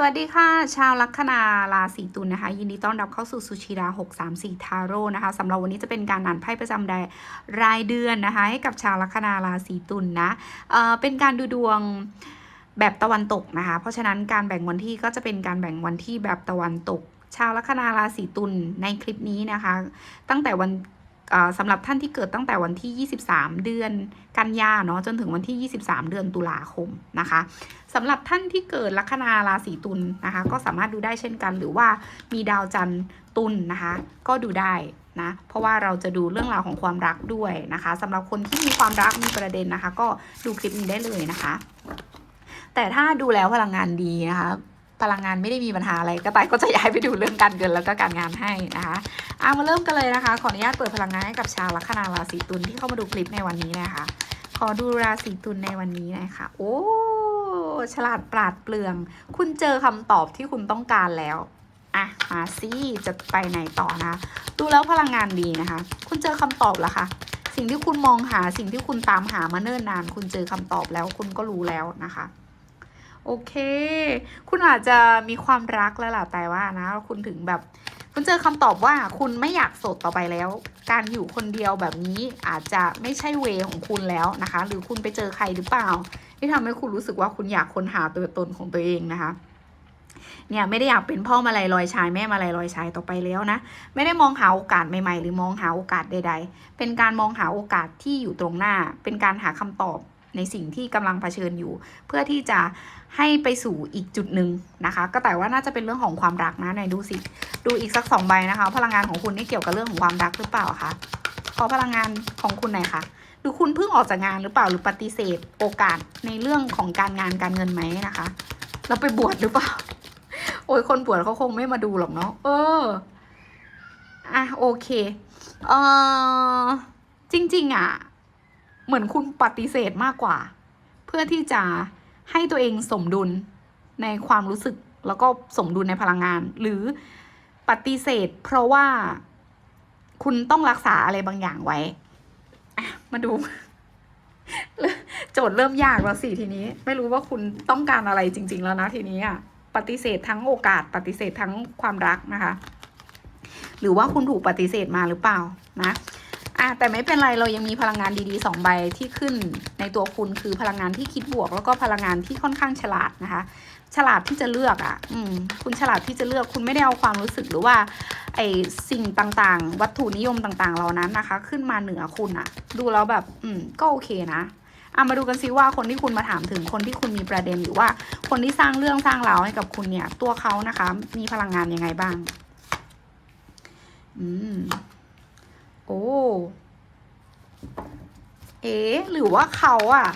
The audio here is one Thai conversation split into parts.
สวัสดีค่ะ ชาวลัคนาราศีตุลนะคะ ยินดีต้อนรับเข้าสู่สุชิรา634 ทาโร่นะคะสำหรับวันนี้จะเป็นการอ่านไพ่ประจำได้รายเดือนนะคะ ให้กับชาวลัคนาราศีตุลนะเเป็นการดูดวงแบบตะวันตกนะคะ เพราะฉะนั้นการแบ่งวันที่ก็จะเป็นการแบ่งวันที่แบบตะวันตก ชาวลัคนาราศีตุลในคลิปนี้นะคะ ตั้งแต่วัน สำหรับท่านที่เกิดตั้งแต่วันที่ 23 เดือนกันยาเนาะจนถึงวันที่ 23 เดือนตุลาคมนะคะสำหรับท่านที่เกิดลัคนาราศีตุลนะคะก็สามารถดูได้เช่นกัน หรือว่ามีดาวจันทร์ตุลนะคะก็ดูได้นะเพราะว่าเราจะดูเรื่องราวของความรักด้วยนะคะสำหรับคนที่มีความรักมีประเด็นนะคะ ก็ดูคลิปนี้ได้เลยนะคะ แต่ถ้าดูแล้วพลังงานดีนะคะ พลังงานไม่ได้มีปัญหาอะไรก็ต่ายก็จะย้ายไปดูเรื่องการเงินแล้วก็การงานให้นะคะเอามาเริ่มกันเลยนะคะ ขออนุญาตเปิดพลังงานให้กับชาวลัคนาราศีตุลที่เข้ามาดูคลิปในวันนี้นะคะ ขอดูราศีตุลในวันนี้นะคะ โอ้ฉลาดปราดเปลือง คุณเจอคำตอบที่คุณต้องการแล้วอะมาสิจะไปไหนต่อนะ ดูแล้วพลังงานดีนะคะ คุณเจอคำตอบแล้วค่ะ สิ่งที่คุณมองหาสิ่งที่คุณตามหามาเนิ่นนาน คุณเจอคำตอบแล้วคุณก็รู้แล้วนะคะ โอเค คุณอาจจะมีความรักแล้วล่ะแต่ว่านะ คุณถึงแบบ คุณเจอคำตอบว่าคุณไม่อยากโสดต่อไปแล้ว การอยู่คนเดียวแบบนี้อาจจะไม่ใช่เวของคุณแล้วนะคะ หรือคุณไปเจอใครหรือเปล่า ที่ทำให้คุณรู้สึกว่าคุณอยากค้นหาตัวตนของตัวเองนะคะเนี่ยไม่ได้อยากเป็นพ่อมาลัยลอยชายแม่มาลัยลอยชายต่อไปแล้วนะ ไม่ได้มองหาโอกาสใหม่ๆ หรือมองหาโอกาสใด ๆ เป็นการมองหาโอกาสที่อยู่ตรงหน้า เป็นการหาคำตอบ ในสิ่งที่กำลังเผชิญอยู่ เพื่อที่จะให้ไปสู่อีกจุดหนึ่งนะคะ ก็แต่ว่าน่าจะเป็นเรื่องของความรักนะไหนดูสิดูอีกสักสองใบนะคะ พลังงานของคุณนี่เกี่ยวกับเรื่องของความรักหรือเปล่าคะขอพลังงานของคุณหน่อยค่ะหรือคุณเพิ่งออกจากงานหรือเปล่าหรือปฏิเสธ โอกาสในเรื่องของการงานการเงินไหมนะคะแล้วไปบวชหรือเปล่า โอ้ยคนบวชเขาคงไม่มาดูหรอกเนาะเอออะโอเคเออจริง ๆ อะ เหมือนคุณปฏิเสธมากกว่า เพื่อที่จะให้ตัวเองสมดุลในความรู้สึกแล้วก็สมดุลในพลังงาน หรือปฏิเสธ เพราะว่าคุณต้องรักษาอะไรบางอย่างไว้มาดูโจทย์เริ่มยากแล้วสิทีนี้ ไม่รู้ว่าคุณต้องการอะไรจริง ๆ แล้วนะทีนี้อะปฏิเสธทั้งโอกาส ปฏิเสธทั้งความรักนะคะ หรือว่าคุณถูกปฏิเสธมาหรือเปล่านะ อะแต่ไม่เป็นไรเรายังมีพลังงานดีๆสองใบที่ขึ้นในตัวคุณคือพลังงานที่คิดบวก แล้วก็พลังงานที่ค่อนข้างฉลาดนะคะ ฉลาดที่จะเลือกอะ อืมคุณฉลาดที่จะเลือกคุณไม่ได้เอาความรู้สึกหรือว่า ไอสิ่งต่างๆ วัตถุนิยมต่างๆ เหล่านั้นนะคะ ขึ้นมาเหนือคุณอะดูแล้วแบบ อืมก็โอเคนะอะมาดูกันซิว่าคนที่คุณมาถามถึงคนที่คุณมีประเด็นหรือว่า คนที่สร้างเรื่องสร้างราวให้กับคุณเนี่ย ตัวเขานะคะ มีพลังงานยังไงบ้าง อืม โอ้ เอ๊ะหรือว่าเขาอะ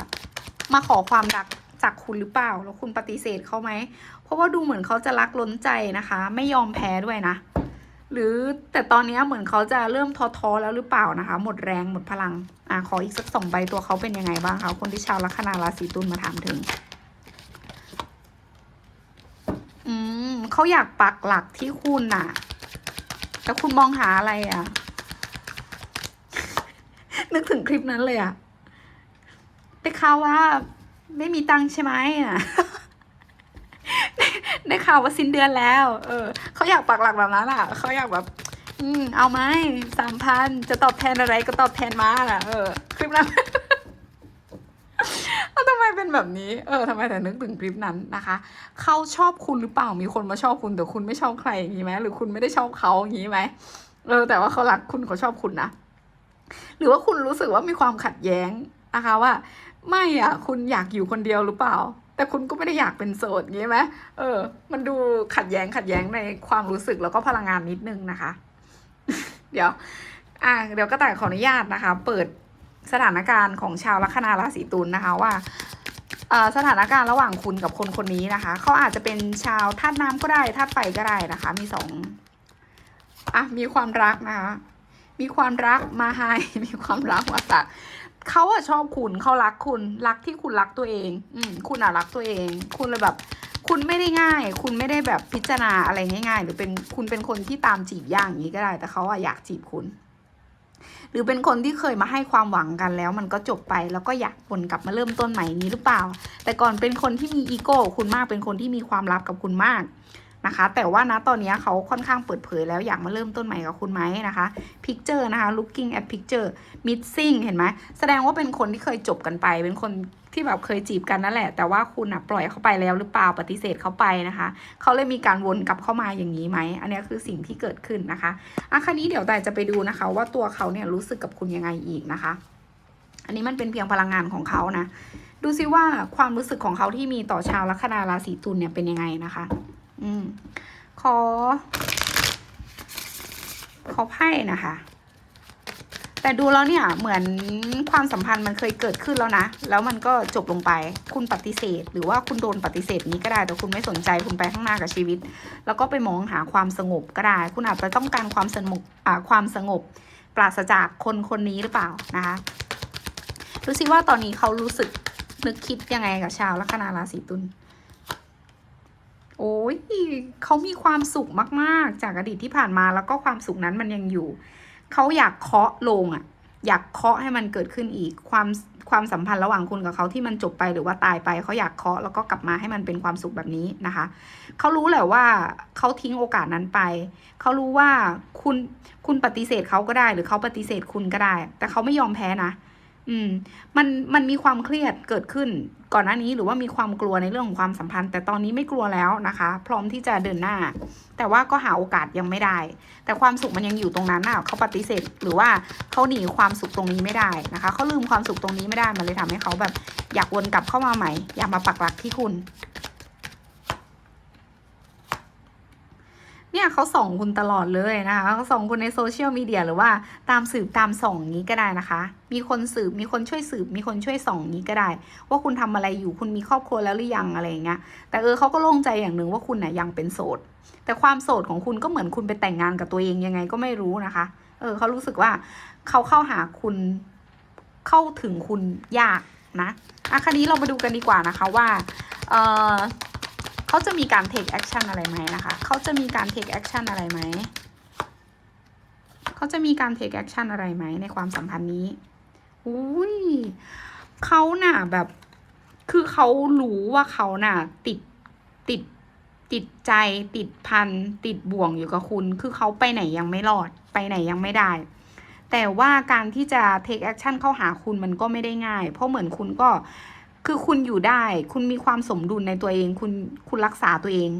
มาขอความรักจากคุณหรือเปล่า แล้วคุณปฏิเสธเขาไหม เพราะว่าดูเหมือนเขาจะรักล้นใจนะคะ ไม่ยอมแพ้ด้วยนะ หรือแต่ตอนนี้เหมือนเขาจะเริ่มท้อๆแล้วหรือเปล่านะคะ หมดแรงหมดพลัง อะขออีกสักสองใบตัวเขาเป็นยังไงบ้างคะ คนที่ชาวลัคนาราศีตุลมาถามถึง อืมเขาอยากปักหลักที่คุณน่ะ แต่คุณมองหาอะไรอะ นึกถึงคลิปนั้นเลยอะได้ข่าวว่า ไม่มีตังค์ใช่ไหมอะได้ข่าวว่าสิ้นเดือนแล้ว เออเขาอยากปักหลักแบบนั้นอะเขาอยากแบบ อืม เอาไหมสามพันจะตอบแทนอะไรก็ตอบแทนมาอะเออ คลิปนั้นแล้วทำไมเป็นแบบนี้ เออทำไมแต่นึกถึงคลิปนั้นนะคะ เขาชอบคุณหรือเปล่า มีคนมาชอบคุณแต่คุณไม่ชอบใครอย่างนี้ไหมหรือคุณไม่ได้ชอบเขาอย่างนี้ไหมเออ แต่ว่าเขารักคุณเขาชอบคุณนะ หรือว่าคุณรู้สึกว่ามีความขัดแย้งนะคะว่า ไม่อะ คุณอยากอยู่คนเดียวหรือเปล่า แต่คุณก็ไม่ได้อยากเป็นโสดงี้ไหมเออ มันดูขัดแย้งขัดแย้งในความรู้สึกแล้วก็พลังงานนิดนึงนะคะ เดี๋ยว อะเดี๋ยวก็แต่ขออนุญาตนะคะ เปิดสถานการณ์ของชาวลัคนาราศีตุลนะคะว่าสถานการณ์ระหว่างคุณกับคนคนนี้นะคะ เขาอาจจะเป็นชาวธาตุน้ำก็ได้ธาตุไฟก็ได้นะคะ มีสองอะมีความรักนะคะ มีความรักมาให้มีความรักมาสักเขาอะชอบคุณเขารักคุณรักที่คุณรักตัวเอง อืมคุณอะรักตัวเอง คุณเลยแบบ คุณไม่ได้ง่าย คุณไม่ได้แบบพิจารณาอะไรง่าย ๆ หรือเป็นคุณเป็นคนที่ตามจีบยากอย่างนี้ก็ได้ แต่เขาอะอยากจีบคุณ หรือเป็นคนที่เคยมาให้ความหวังกันแล้ว มันก็จบไปแล้วก็อยากวนกลับมาเริ่มต้นใหม่นี้หรือเปล่า แต่ก่อนเป็นคนที่มีอีโก้คุณมากเป็นคนที่มีความลับกับคุณมาก นะคะ แต่ว่านะตอนนี้เขาค่อนข้างเปิดเผยแล้วอยากมาเริ่มต้นใหม่กับคุณไหมนะคะ picture นะคะ looking at picture missing เห็นไหมแสดงว่าเป็นคนที่เคยจบกันไป เป็นคนที่แบบเคยจีบกันนั่นแหละ แต่ว่าคุณอะปล่อยเขาไปแล้วหรือเปล่าปฏิเสธเขาไปนะคะ เขาเลยมีการวนกลับเข้ามาอย่างนี้ไหม อันนี้คือสิ่งที่เกิดขึ้นนะคะอะคราวนี้เดี๋ยวแต่จะไปดูนะคะ ว่าตัวเขาเนี่ยรู้สึกกับคุณยังไงอีกนะคะ อันนี้มันเป็นเพียงพลังงานของเขานะ ดูซิว่าความรู้สึกของเขาที่มีต่อชาวลัคนาราศีตุลเนี่ยเป็นยังไงนะคะ อืมขอ ขอไพ่นะคะ แต่ดูแล้วเนี่ย เหมือนความสัมพันธ์มันเคยเกิดขึ้นแล้วนะ แล้วมันก็จบลงไป คุณปฏิเสธ หรือว่าคุณโดนปฏิเสธนี้ก็ได้ แต่คุณไม่สนใจคุณไปข้างหน้ากับชีวิต แล้วก็ไปมองหาความสงบก็ได้ คุณอาจจะต้องการความสงบความสงบ ปราศจากคนคนนี้หรือเปล่านะคะดูสิว่าตอนนี้เขารู้สึกนึกคิดยังไงกับชาวลัคนาราศีตุล โอ้ยเขามีความสุขมาก ๆ จากอดีตที่ผ่านมาแล้วก็ความสุขนั้นมันยังอยู่ เขาอยากเคาะลงอะ อยากเคาะให้มันเกิดขึ้นอีก ความความสัมพันธ์ระหว่างคุณกับเขาที่มันจบไปหรือว่าตายไป เขาอยากเคาะแล้วก็กลับมาให้มันเป็นความสุขแบบนี้นะคะ เขารู้แหละว่าเขาทิ้งโอกาสนั้นไป เขารู้ว่าคุณคุณปฏิเสธเขาก็ได้ หรือเขาปฏิเสธคุณก็ได้ แต่เขาไม่ยอมแพ้นะ อืม มันมันมีความเครียดเกิดขึ้นก่อนหน้านี้หรือว่ามีความกลัวในเรื่องของความสัมพันธ์ แต่ตอนนี้ไม่กลัวแล้วนะคะ พร้อมที่จะเดินหน้า แต่ว่าก็หาโอกาสยังไม่ได้ แต่ความสุขมันยังอยู่ตรงนั้นน่ะเขาปฏิเสธ หรือว่าเขาหนีความสุขตรงนี้ไม่ได้นะคะเขาลืมความสุขตรงนี้ไม่ได้มันเลยทำให้เขาแบบ อยากวนกลับเข้ามาใหม่ อยากมาปักหลักที่คุณ เนี่ยเขาส่องคุณตลอดเลยนะคะเขาส่องคุณในโซเชียลมีเดียหรือว่าตามสืบตามส่องอย่างนี้ก็ได้นะคะ มีคนสืบมีคนช่วยสืบ มีคนช่วยส่องอย่างนี้ก็ได้ ว่าคุณทำอะไรอยู่คุณมีครอบครัวแล้วหรือยังอะไรอย่างเงี้ยแต่เออเขาก็โล่งใจอย่างหนึ่งว่าคุณน่ะยังเป็นโสด แต่ความโสดของคุณก็เหมือนคุณไปแต่งงานกับตัวเองยังไงก็ไม่รู้นะคะ เออเขารู้สึกว่าเขาเข้าหาคุณเข้าถึงคุณยากนะอะคราวนี้เรามาดูกันดีกว่านะคะว่าเออ เขาจะมีการ take action อะไรไหมนะคะเขาจะมีการ take action อะไรไหมเขาจะมีการ take action อะไรไหมในความสัมพันธ์นี้อุ้ยเขาน่ะแบบ คือเขารู้ว่าเขาน่ะติดติดติดใจติดพันติดบ่วงอยู่กับคุณ คือเขาไปไหนยังไม่รอดไปไหนยังไม่ได้ แต่ว่าการที่จะ take action เข้าหาคุณมันก็ไม่ได้ง่าย เพราะเหมือนคุณก็ คือคุณอยู่ได้ คุณมีความสมดุลในตัวเอง คุณคุณรักษาตัวเอง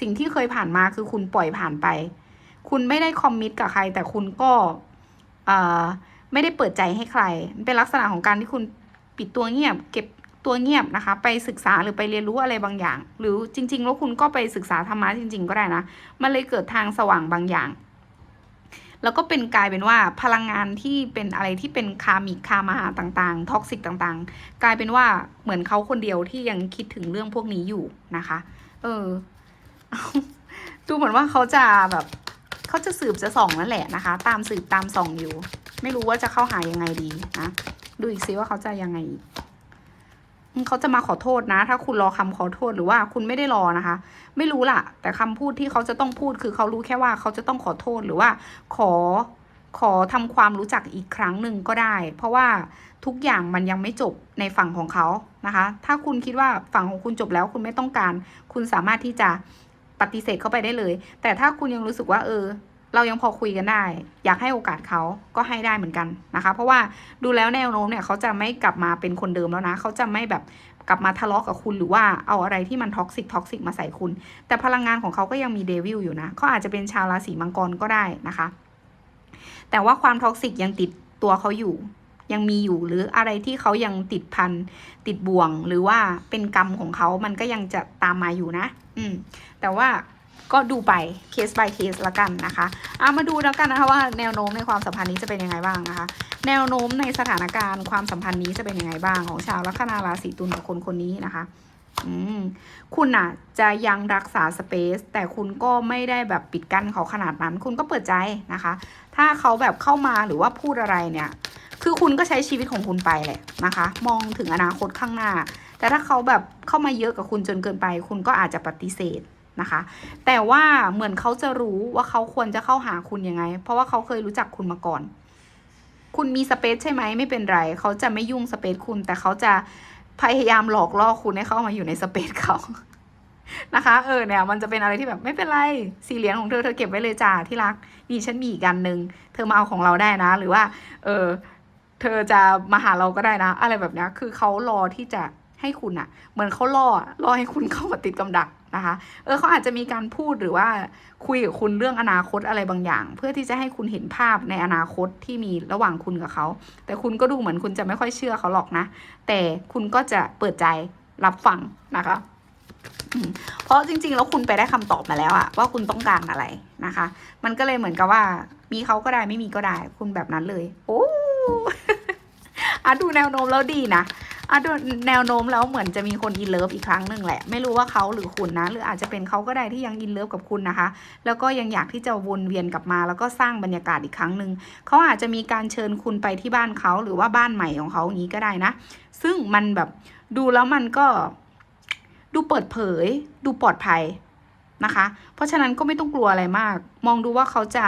สิ่งที่เคยผ่านมาคือคุณปล่อยผ่านไป คุณไม่ได้คอมมิตกับใคร แต่คุณก็เอ่อไม่ได้เปิดใจให้ใครมันเป็นลักษณะของการที่คุณปิดตัวเงียบ เก็บตัวเงียบนะคะ ไปศึกษาหรือไปเรียนรู้อะไรบางอย่าง หรือจริง ๆ แล้วคุณก็ไปศึกษาธรรมะจริง ๆ ก็ได้นะ มันเลยเกิดทางสว่างบางอย่าง แล้วก็เป็นกลายเป็นว่าพลังงานที่เป็นอะไรที่เป็นคามิกคามาหาต่างๆท็อกซิกต่างๆ กลายเป็นว่าเหมือนเขาคนเดียวที่ยังคิดถึงเรื่องพวกนี้อยู่นะคะ เออดูเหมือนว่าเขาจะแบบเขาจะสืบจะส่องนั่นแหละนะคะ ตามสืบตามส่องอยู่ ไม่รู้ว่าจะเข้าหายังไงดีนะดูอีกซิว่าเขาจะยังไงอีก เขาจะมาขอโทษนะ ถ้าคุณรอคำขอโทษหรือว่าคุณไม่ได้รอนะคะ ไม่รู้ล่ะ แต่คำพูดที่เขาจะต้องพูดคือเขารู้แค่ว่าเขาจะต้องขอโทษหรือว่าขอขอทำความรู้จักอีกครั้งหนึ่งก็ได้ เพราะว่าทุกอย่างมันยังไม่จบในฝั่งของเขานะคะ ถ้าคุณคิดว่าฝั่งของคุณจบแล้วคุณไม่ต้องการ คุณสามารถที่จะปฏิเสธเข้าไปได้เลย แต่ถ้าคุณยังรู้สึกว่าเออ เรายังพอคุยกันได้ อยากให้โอกาสเขาก็ให้ได้เหมือนกันนะคะ เพราะว่าดูแล้วแนวโน้มเนี่ยเขาจะไม่กลับมาเป็นคนเดิมแล้วนะเขาจะไม่แบบกลับมาทะเลาะกับคุณหรือว่าเอาอะไรที่มันท็อกซิกท็อกซิกมาใส่คุณ แต่พลังงานของเขาก็ยังมีเดวิลอยู่นะเขาอาจจะเป็นชาวราศีมังกรก็ได้นะคะ แต่ว่าความท็อกซิกยังติดตัวเขาอยู่ยังมีอยู่หรืออะไรที่เขายังติดพันติดบ่วง หรือว่าเป็นกรรมของเขามันก็ยังจะตามมาอยู่นะ อืม แต่ว่า ก็ดูไปเคส by เคสละกันนะคะเอามาดูแล้วกันนะคะว่าแนวโน้มในความสัมพันธ์นี้จะเป็นยังไงบ้างนะคะ แนวโน้มในสถานการณ์ความสัมพันธ์นี้จะเป็นยังไงบ้างของชาวลัคนาราศีตุลกับคนคนนี้นะคะคุณน่ะ จะยังรักษาสเปซแต่คุณก็ไม่ได้แบบปิดกั้นเขาขนาดนั้น คุณก็เปิดใจนะคะ ถ้าเขาแบบเข้ามาหรือว่าพูดอะไรเนี่ย คือคุณก็ใช้ชีวิตของคุณไปแหละนะคะ มองถึงอนาคตข้างหน้า แต่ถ้าเขาแบบเข้ามาเยอะกับคุณจนเกินไป คุณก็อาจจะปฏิเสธ นะคะ แต่ว่าเหมือนเขาจะรู้ว่าเขาควรจะเข้าหาคุณยังไง เพราะว่าเขาเคยรู้จักคุณมาก่อน คุณมีสเปซใช่ไหมไม่เป็นไร เขาจะไม่ยุ่งสเปซคุณ แต่เขาจะพยายามหลอกล่อคุณให้เข้ามาอยู่ในสเปซเขานะคะเออเนี่ยมันจะเป็นอะไรที่แบบไม่เป็นไรสี่เหรียญของเธอเธอเก็บไว้เลยจ้าที่รักนี่ฉันมีอีกกันหนึ่งเธอมาเอาของเราได้นะ หรือว่า เออเธอจะมาหาเราก็ได้นะ อะไรแบบนี้คือเขารอที่จะให้คุณอะเหมือนเขาล่อล่อให้คุณเข้ามาติดกำดัก นะคะ เออเขาอาจจะมีการพูดหรือว่าคุยกับคุณเรื่องอนาคตอะไรบางอย่าง เพื่อที่จะให้คุณเห็นภาพในอนาคตที่มีระหว่างคุณกับเขา แต่คุณก็ดูเหมือนคุณจะไม่ค่อยเชื่อเขาหรอกนะ แต่คุณก็จะเปิดใจรับฟังนะคะเพราะจริงๆ แล้วคุณไปได้คำตอบมาแล้วอะว่าคุณต้องการอะไรนะคะ มันก็เลยเหมือนกับว่า มีเขาก็ได้ไม่มีก็ได้ คุณแบบนั้นเลย โอ้ อะดูแนวโน้มแล้วดีนะอะดูแนวโน้มแล้วเหมือนจะมีคนอินเลิฟอีกครั้งหนึ่งแหละ ไม่รู้ว่าเขาหรือคุณนะ หรืออาจจะเป็นเขาก็ได้ที่ยังอินเลิฟกับคุณนะคะ แล้วก็ยังอยากที่จะวนเวียนกลับมา แล้วก็สร้างบรรยากาศอีกครั้งหนึ่งเขาอาจจะมีการเชิญคุณไปที่บ้านเขาหรือว่าบ้านใหม่ของเขาอย่างนี้ก็ได้นะ ซึ่งมันแบบดูแล้วมันก็ดูเปิดเผย ดูปลอดภัยนะคะ เพราะฉะนั้นก็ไม่ต้องกลัวอะไรมาก มองดูว่าเขาจะ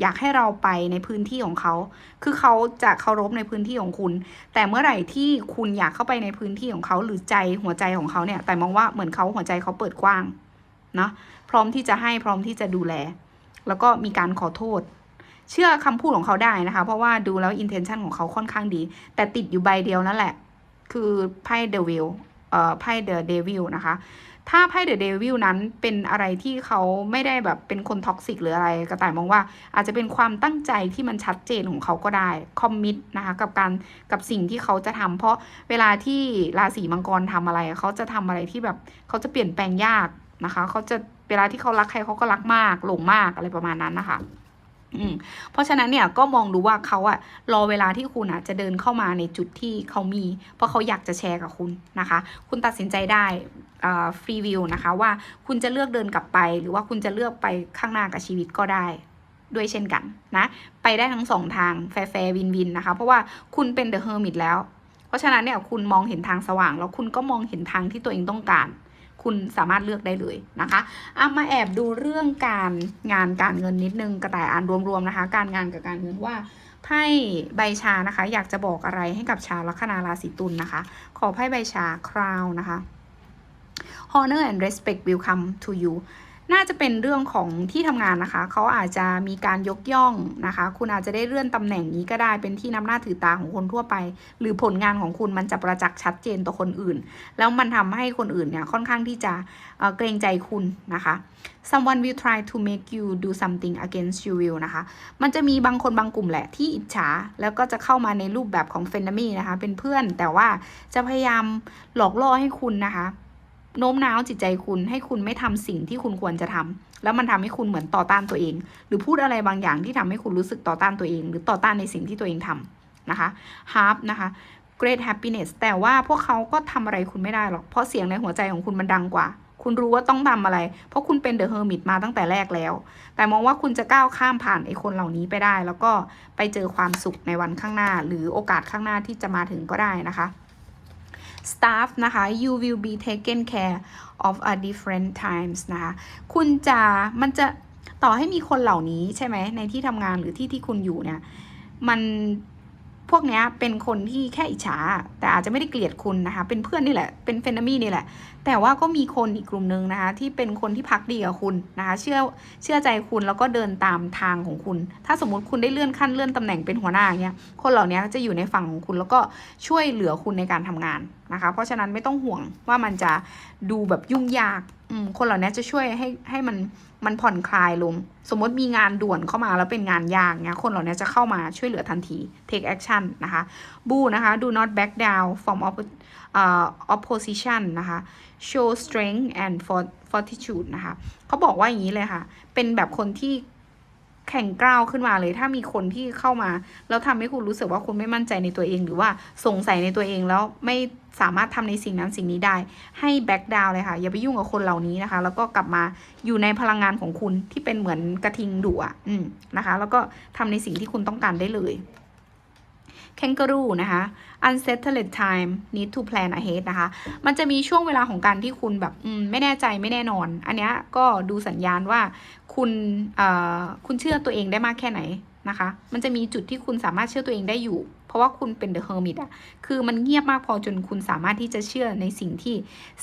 อยากให้เราไปในพื้นที่ของเขา คือเขาจะเคารพในพื้นที่ของคุณ แต่เมื่อไหร่ที่คุณอยากเข้าไปในพื้นที่ของเขาหรือใจหัวใจของเขาเนี่ย แต่มองว่าเหมือนเขาหัวใจเขาเปิดกว้างเนะพร้อมที่จะให้พร้อมที่จะดูแล แล้วก็มีการขอโทษ เชื่อคำพูดของเขาได้นะคะ เพราะว่าดูแล้ว intention ของเขาค่อนข้างดี แต่ติดอยู่ใบเดียวนั่นแหละ คือไพ่เดวิลเอ่อไพ่เดอะเดวิลนะคะ ถ้าไพ่เดอะเดวิลนั้นเป็นอะไรที่เขาไม่ได้แบบเป็นคนท็อกซิกหรืออะไรกระต่ายมองว่าอาจจะเป็นความตั้งใจที่มันชัดเจนของเขาก็ได้คอมมิตนะคะกับการกับสิ่งที่เขาจะทำเพราะเวลาที่ราศีมังกรทำอะไร เขาจะทำอะไรที่แบบเขาจะเปลี่ยนแปลงยากนะคะ เขาจะเวลาที่เขารักใครเขาก็รักมากหลงมากอะไรประมาณนั้นนะคะ เพราะฉะนั้นเนี่ยก็มองดูว่าเขาอะรอเวลาที่คุณอะจะเดินเข้ามาในจุดที่เขามี เพราะเขาอยากจะแชร์กับคุณนะคะ คุณตัดสินใจได้ฟรีวิวนะคะว่าคุณจะเลือกเดินกลับไป หรือว่าคุณจะเลือกไปข้างหน้ากับชีวิตก็ได้ด้วยเช่นกันนะไปได้ทั้งสองทางแฟร์วินวินนะคะ เพราะว่าคุณเป็นเดอะเฮอร์มิตแล้ว เพราะฉะนั้นเนี่ยคุณมองเห็นทางสว่าง แล้วคุณก็มองเห็นทางที่ตัวเองต้องการ คุณสามารถเลือกได้เลยนะคะเอามาแอบดูเรื่องการงานการเงินนิดนึงกระต่ายอ่านรวมๆนะคะ การงานกับการเงินว่าไพ่ใบชานะคะ อยากจะบอกอะไรให้กับชาวลัคนาราศีตุลนะคะ ขอไพ่ใบชาคราวนะคะ honor and respect will come to you น่าจะเป็นเรื่องของที่ทำงานนะคะ เขาอาจจะมีการยกย่องนะคะ คุณอาจจะได้เลื่อนตำแหน่งนี้ก็ได้เป็นที่นับหน้าถือตาของคนทั่วไป หรือผลงานของคุณมันจะประจักษ์ชัดเจนต่อคนอื่น แล้วมันทำให้คนอื่นเนี่ยค่อนข้างที่จะเเกรงใจคุณนะคะ someone will try to make you do something against you will นะคะ มันจะมีบางคนบางกลุ่มแหละที่อิจฉา แล้วก็จะเข้ามาในรูปแบบของ f r น e n มี่นะคะ เป็นเพื่อนแต่ว่าจะพยายามหลอกล่อให้คุณนะคะ โน้มน้าวจิตใจคุณให้คุณไม่ทำสิ่งที่คุณควรจะทำแล้วมันทำให้คุณเหมือนต่อต้านตัวเอง หรือพูดอะไรบางอย่างที่ทำให้คุณรู้สึกต่อต้านตัวเอง หรือต่อต้านในสิ่งที่ตัวเองทำนะคะ harp นะคะ great happiness แต่ว่าพวกเขาก็ทำอะไรคุณไม่ได้หรอก เพราะเสียงในหัวใจของคุณมันดังกว่า คุณรู้ว่าต้องทำอะไร เพราะคุณเป็น the hermit มาตั้งแต่แรกแล้ว แต่มองว่าคุณจะก้าวข้ามผ่านไอ้คนเหล่านี้ไปได้ แล้วก็ไปเจอความสุขในวันข้างหน้า หรือโอกาสข้างหน้าที่จะมาถึงก็ได้นะคะ staff นะคะ you will be taken care of a different times นะคะ คุณจะมันจะต่อให้มีคนเหล่านี้ใช่ไหมในที่ทำงานหรือที่ที่คุณอยู่เนี่ย มัน พวกนี้เป็นคนที่แค่อิจฉา แต่อาจจะไม่ได้เกลียดคุณนะคะ เป็นเพื่อนนี่แหละ เป็นเฟนนามี่นี่แหละ แต่ว่าก็มีคนอีกกลุ่มหนึ่งนะคะ ที่เป็นคนที่พักดีกับคุณนะคะ เชื่อ เชื่อใจคุณแล้วก็เดินตามทางของคุณ ถ้าสมมติคุณได้เลื่อนขั้นเลื่อนตำแหน่งเป็นหัวหน้าอย่างเงี้ย คนเหล่านี้จะอยู่ในฝั่งของคุณแล้วก็ช่วยเหลือคุณในการทำงานนะคะ เพราะฉะนั้นไม่ต้องห่วงว่ามันจะดูแบบยุ่งยาก คนเหล่านี้จะช่วยให้ให้มันมันผ่อนคลายลง สมมติมีงานด่วนเข้ามาแล้วเป็นงานยากเนี้ยคนเหล่านี้จะเข้ามาช่วยเหลือทันที take action นะคะบูนะคะ do not back down from op- เอ่อ opposition นะคะ show strength and fortitude นะคะเขาบอกว่าอย่างนี้เลยค่ะ เป็นแบบคนที่ แข่งกล้าวขึ้นมาเลย ถ้ามีคนที่เข้ามา แล้วทำให้คุณรู้สึกว่าคุณไม่มั่นใจในตัวเอง หรือว่าสงสัยในตัวเองแล้วไม่สามารถทำในสิ่งนั้นสิ่งนี้ได้ ให้แบ็กดาวเลยค่ะ อย่าไปยุ่งกับคนเหล่านี้นะคะ แล้วก็กลับมาอยู่ในพลังงานของคุณที่เป็นเหมือนกระทิงดุอะอืมนะคะ แล้วก็ทำในสิ่งที่คุณต้องการได้เลย kangaroo นะคะ unsettled time need to plan ahead นะคะ มันจะมีช่วงเวลาของการที่คุณแบบมไม่แน่ใจไม่แน่นอน อันเนี้ยก็ดูสัญญาณว่าคุณคุณเชื่อตัวเองได้มากแค่ไหนนะคะ มันจะมีจุดที่คุณสามารถเชื่อตัวเองได้อยู่ เพราะว่าคุณเป็นเดอะเฮอร์มิตอะคือมันเงียบมากพอจนคุณสามารถที่จะเชื่อในสิ่งที่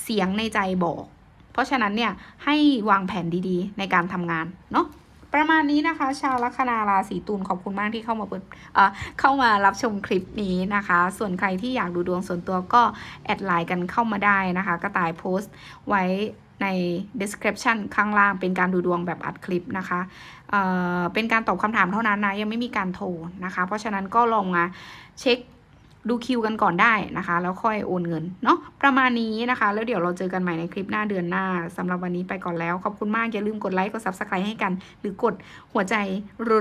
เสียงในใจบอก เพราะฉะนั้นเนี่ยให้วางแผนดีๆ ในการทำงานเนาะ ประมาณนี้นะคะ ชาวลัคนาราศีตุลขอบคุณมากที่เข้ามาเปิดเอ่อเข้ามารับชมคลิปนี้นะคะ ส่วนใครที่อยากดูดวงส่วนตัวก็แอดไลน์กันเข้ามาได้นะคะ กระต่ายโพสต์ไว้ใน description ข้างล่างเป็นการดูดวงแบบอัดคลิปนะคะเอ่อเป็นการตอบคำถามเท่านั้นนะ ยังไม่มีการโทรนะคะ เพราะฉะนั้นก็ลองมาเช็ค ดูคิวกันก่อนได้นะคะ แล้วค่อยโอนเงินเนาะประมาณนี้นะคะ แล้วเดี๋ยวเราเจอกันใหม่ในคลิปหน้าเดือนหน้าสำหรับวันนี้ไปก่อนแล้ว ขอบคุณมาก อย่าลืมกดไลค์กด subscribe ให้กัน หรือกดหัวใจ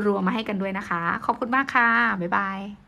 รัวๆมาให้กันด้วยนะคะ ขอบคุณมากค่ะ บ๊ายบาย